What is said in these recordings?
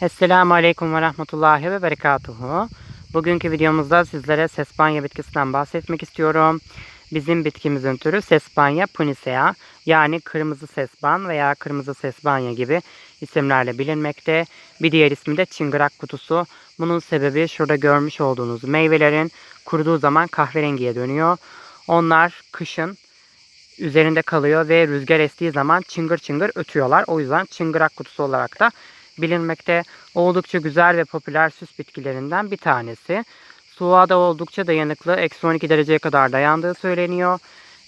Esselamu Aleyküm ve Rahmetullahi ve Berekatuhu. Bugünkü videomuzda sizlere sespanya bitkisinden bahsetmek istiyorum. Bizim bitkimizin türü Sespanya punicea yani kırmızı sesban veya kırmızı sesbanya gibi isimlerle bilinmekte. Bir diğer ismi de çıngırak kutusu. Bunun sebebi şurada görmüş olduğunuz meyvelerin kuruduğu zaman kahverengiye dönüyor. Onlar kışın üzerinde kalıyor ve rüzgar estiği zaman çıngır çıngır ötüyorlar. O yüzden çıngırak kutusu olarak da bilinmekte. Oldukça güzel ve popüler süs bitkilerinden bir tanesi. Soğuğa da oldukça dayanıklı. Eksi 12 dereceye kadar dayandığı söyleniyor.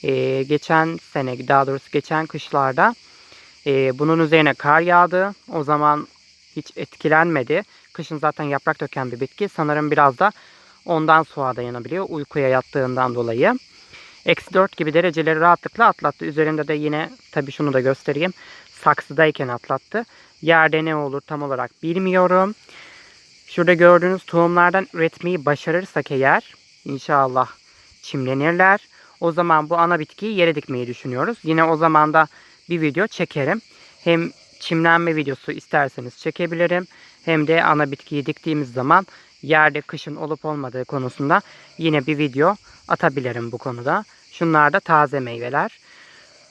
Ee, geçen sene daha doğrusu geçen kışlarda e, bunun üzerine kar yağdı. O zaman hiç etkilenmedi. Kışın zaten yaprak döken bir bitki. Sanırım biraz da ondan soğuğa dayanabiliyor. Uykuya yattığından dolayı. Eksi 4 gibi dereceleri rahatlıkla atlattı. Üzerinde de yine tabii şunu da göstereyim. Saksıdayken atlattı. Yerde ne olur tam olarak bilmiyorum. Şurada gördüğünüz tohumlardan üretmeyi başarırsak eğer inşallah çimlenirler. O zaman bu ana bitkiyi yere dikmeyi düşünüyoruz. Yine o zaman da bir video çekerim. Hem çimlenme videosu isterseniz çekebilirim. Hem de ana bitkiyi diktiğimiz zaman yerde kışın olup olmadığı konusunda yine bir video atabilirim bu konuda. Şunlar da taze meyveler.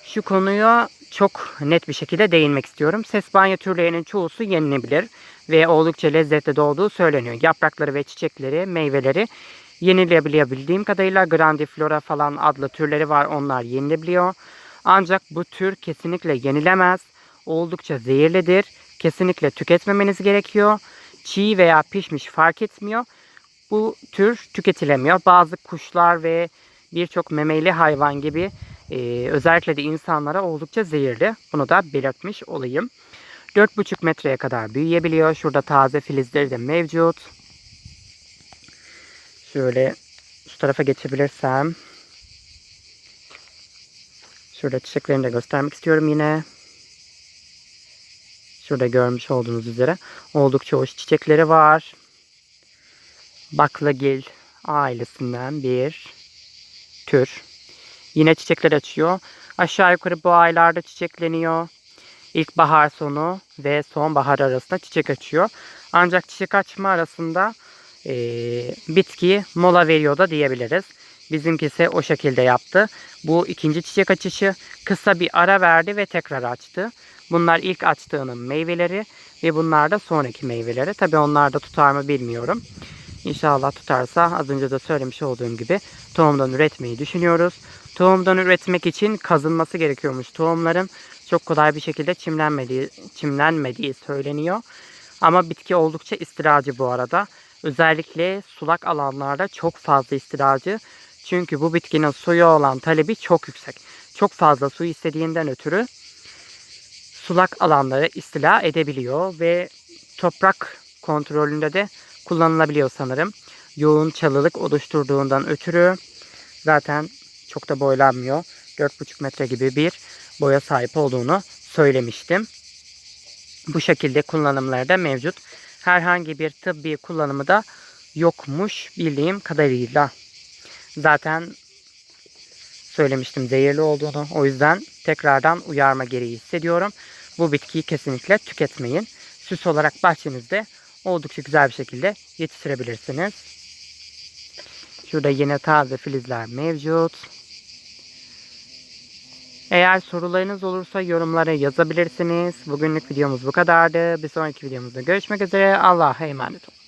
Şu konuya çok net bir şekilde değinmek istiyorum. Sespanya türlerinin çoğusu yenilebilir ve oldukça lezzetli olduğu söyleniyor. Yaprakları ve çiçekleri, meyveleri yenilebiliyor bildiğim kadarıyla grandiflora falan adlı türleri var. Onlar yenilebiliyor. Ancak bu tür kesinlikle yenilemez. Oldukça zehirlidir. Kesinlikle tüketmemeniz gerekiyor. Çiğ veya pişmiş fark etmiyor. Bu tür tüketilemiyor. Bazı kuşlar ve birçok memeli hayvan gibi ee, özellikle de insanlara oldukça zehirli. Bunu da belirtmiş olayım. 4,5 metreye kadar büyüyebiliyor. Şurada taze filizleri de mevcut. Şöyle şu tarafa geçebilirsem. Şurada çiçeklerini de göstermek istiyorum yine. Şurada görmüş olduğunuz üzere oldukça hoş çiçekleri var. Baklagil ailesinden bir tür. Yine çiçekler açıyor. Aşağı yukarı bu aylarda çiçekleniyor. İlkbahar sonu ve sonbahar arasında çiçek açıyor. Ancak çiçek açma arasında e, bitki mola veriyor da diyebiliriz. Bizimkisi o şekilde yaptı. Bu ikinci çiçek açışı kısa bir ara verdi ve tekrar açtı. Bunlar ilk açtığının meyveleri ve bunlar da sonraki meyveleri. Tabi onlar da tutar mı bilmiyorum. İnşallah tutarsa az önce de söylemiş olduğum gibi tohumdan üretmeyi düşünüyoruz. Tohumdan üretmek için kazınması gerekiyormuş tohumların. Çok kolay bir şekilde çimlenmediği, çimlenmediği söyleniyor. Ama bitki oldukça istiracı bu arada. Özellikle sulak alanlarda çok fazla istiracı. Çünkü bu bitkinin suya olan talebi çok yüksek. Çok fazla su istediğinden ötürü sulak alanları istila edebiliyor ve toprak kontrolünde de kullanılabiliyor sanırım. Yoğun çalılık oluşturduğundan ötürü zaten çok da boylanmıyor. 4,5 metre gibi bir boya sahip olduğunu söylemiştim. Bu şekilde kullanımları da mevcut. Herhangi bir tıbbi kullanımı da yokmuş bildiğim kadarıyla. Zaten söylemiştim zehirli olduğunu. O yüzden tekrardan uyarma gereği hissediyorum. Bu bitkiyi kesinlikle tüketmeyin. Süs olarak bahçenizde oldukça güzel bir şekilde yetiştirebilirsiniz. Şurada yine taze filizler mevcut. Eğer sorularınız olursa yorumlara yazabilirsiniz. Bugünlük videomuz bu kadardı. Bir sonraki videomuzda görüşmek üzere. Allah'a emanet olun.